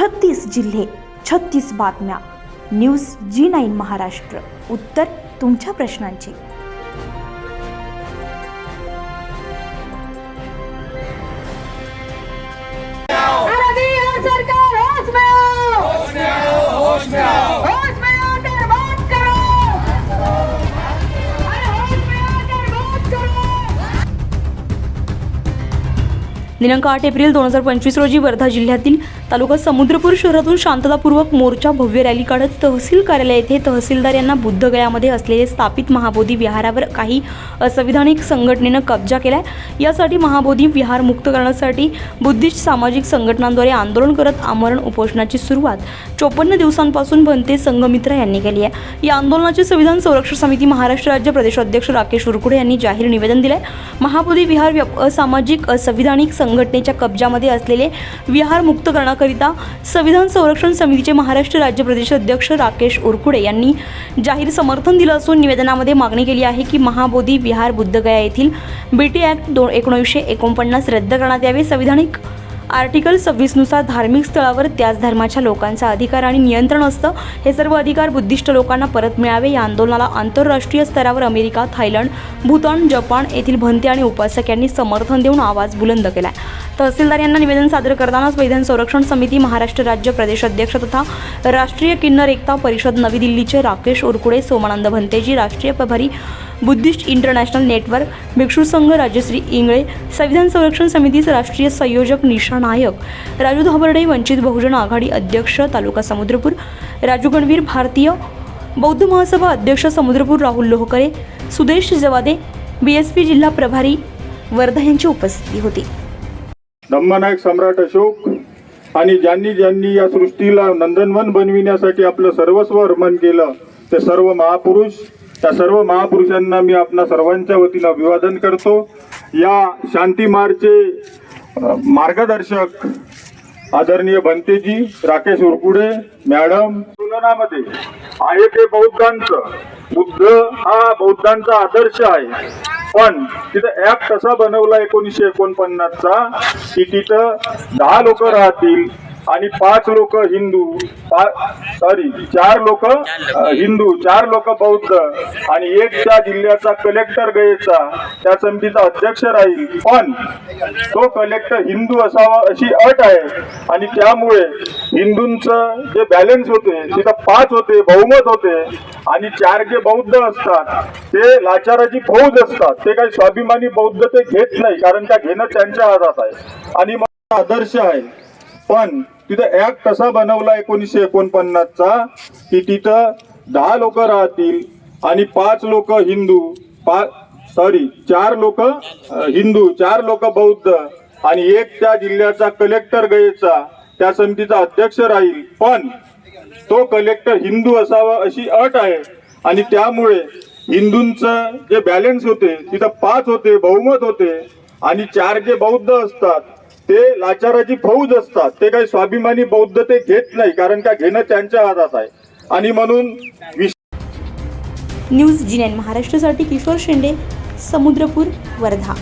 छत्तीस जिल्हे छत्तीस बातम्या. News G nine Maharashtra. उत्तर तुमच्या प्रश्नांची. अरे बिहार सरकार होश में आओ होश में आओ होश में आओ होश में आकर बात करो! अरे होश में आकर बात करो! दिनांक आठ एप्रिल दोन हजार पंचवीस रोजी वर्धा जिल्ह्यातील तालुका समुद्रपूर शहरातून शांततापूर्वक मोर्चा भव्य रॅली काढत तहसील कार्यालय येथे तहसीलदार यांना बुद्धगयामध्ये असलेले स्थापित महाबोधी विहारावर काही असंविधानिक संघटनेनं कब्जा केला यासाठी महाबोधी विहार मुक्त करण्यासाठी बुद्धिस्ट सामाजिक संघटनांद्वारे आंदोलन करत आमरण उपोषणाची सुरुवात चोपन्न दिवसांपासून बनते संघमित्र यांनी केली आहे. या आंदोलनाचे संविधान संरक्षण समिती महाराष्ट्र राज्य प्रदेशाध्यक्ष राकेश उरकुडे यांनी जाहीर निवेदन दिले महाबोधी विहार असामाजिक असंविधानिक संघटनेच्या कब्जामध्ये असलेले विहार मुक्त करण्याकरिता संविधान संरक्षण समितीचे महाराष्ट्र राज्य प्रदेश अध्यक्ष राकेश उरकुडे यांनी जाहीर समर्थन दिलं असून निवेदनामध्ये मागणी केली आहे की महाबोधी विहार बुद्धगया येथील बी टी ॲक्ट दोन एकोणीसशे एकोणपन्नास रद्द करण्यात यावे. संविधानिक आर्टिकल सव्वीसनुसार धार्मिक स्थळावर त्याच धर्माच्या लोकांचा अधिकार आणि नियंत्रण असतं. हे सर्व अधिकार बुद्धिस्ट लोकांना परत मिळावे. या आंदोलनाला आंतरराष्ट्रीय स्तरावर अमेरिका थायलंड भूतान जपान येथील भंते आणि उपासक यांनी समर्थन देऊन आवाज बुलंद केला तहसीलदार यांना निवेदन सादर करतानाच वैधान संरक्षण समिती महाराष्ट्र राज्य प्रदेश अध्यक्ष तथा राष्ट्रीय किन्नर एकता परिषद नवी दिल्लीचे राकेश उरकुडे सोमानंद भंतेजी राष्ट्रीय प्रभारी बुद्धिस्ट इंटरनॅशनल नेटवर्क भिक्षू संघ राजश्री इंगळे संविधान संरक्षण समितीचे राष्ट्रीय संयोजक निशा नायक राजू धाबर्डे वंचित बहुजन आघाडी अध्यक्ष तालुका समुद्रपूर राजू गणवीर भारतीय बौद्ध महासभा अध्यक्ष Samudrapur Rahul Lohkare Sudesh Jawade B S P जिल्हा प्रभारी वर्धा यांची उपस्थिती होती. धम्मनायक सम्राट अशोक आणि ज्यांनी ज्यांनी या सृष्टीला नंदनवन बनविण्यासाठी आपलं सर्वस्व अर्पण केलं ते सर्व महापुरुष त्या सर्व महापुरुषांना मी आपणा सर्वांच्या वतीनं अभिवादन करतो. या शांती मार्चचे मार्गदर्शक आदरणीय भंतेजी राकेश उरकुडे मॅडम तुलनामध्ये आहे ते बौद्धांचं. बुद्ध हा बौद्धांचा आदर्श आहे. पण तिथं ऍप कसा बनवला एकोणीसशे एकोणपन्नासचा? की तिथं दहा लोक राहतील. आणि पाच लोक हिंदू सॉरी चार लोक हिंदू चार लोक बौद्ध आणि एक त्या जिल्ह्याचा कलेक्टर गयेचा त्या समितीचा अध्यक्ष राहील. पण तो कलेक्टर हिंदू असावा अशी अट आहे आणि त्यामुळे हिंदूंचं जे बॅलन्स होते तिथं पाच होते बहुमत होते आणि चार जे बौद्ध असतात ते लाचाराची फौज असतात. ते काही स्वाभिमानी बौद्ध ते घेत नाही कारण त्या घेणं त्यांच्या हातात आहे. आणि आदर्श आहे. पण तिथं ऍक्ट कसा बनवला एकोणीसशे एकोणपन्नासचा? की तिथं दहा लोक राहतील आणि पाच लोक हिंदू पाच सॉरी चार लोक हिंदू चार लोक बौद्ध आणि एक त्या जिल्ह्याचा कलेक्टर गयेचा त्या समितीचा अध्यक्ष राहील. पण तो कलेक्टर हिंदू असावा अशी अट आहे आणि त्यामुळे हिंदूंचं जे बॅलन्स होते तिथं पाच होते बहुमत होते आणि चार जे बौद्ध असतात ते लाचाराची फौज असतात. ते काही स्वाभिमानी बौद्ध ते घेत नाही कारण का घेणं त्यांच्या हातात आहे. आणि म्हणून न्यूज जिनेन महाराष्ट्रासाठी किशोर शेंडे समुद्रपूर वर्धा.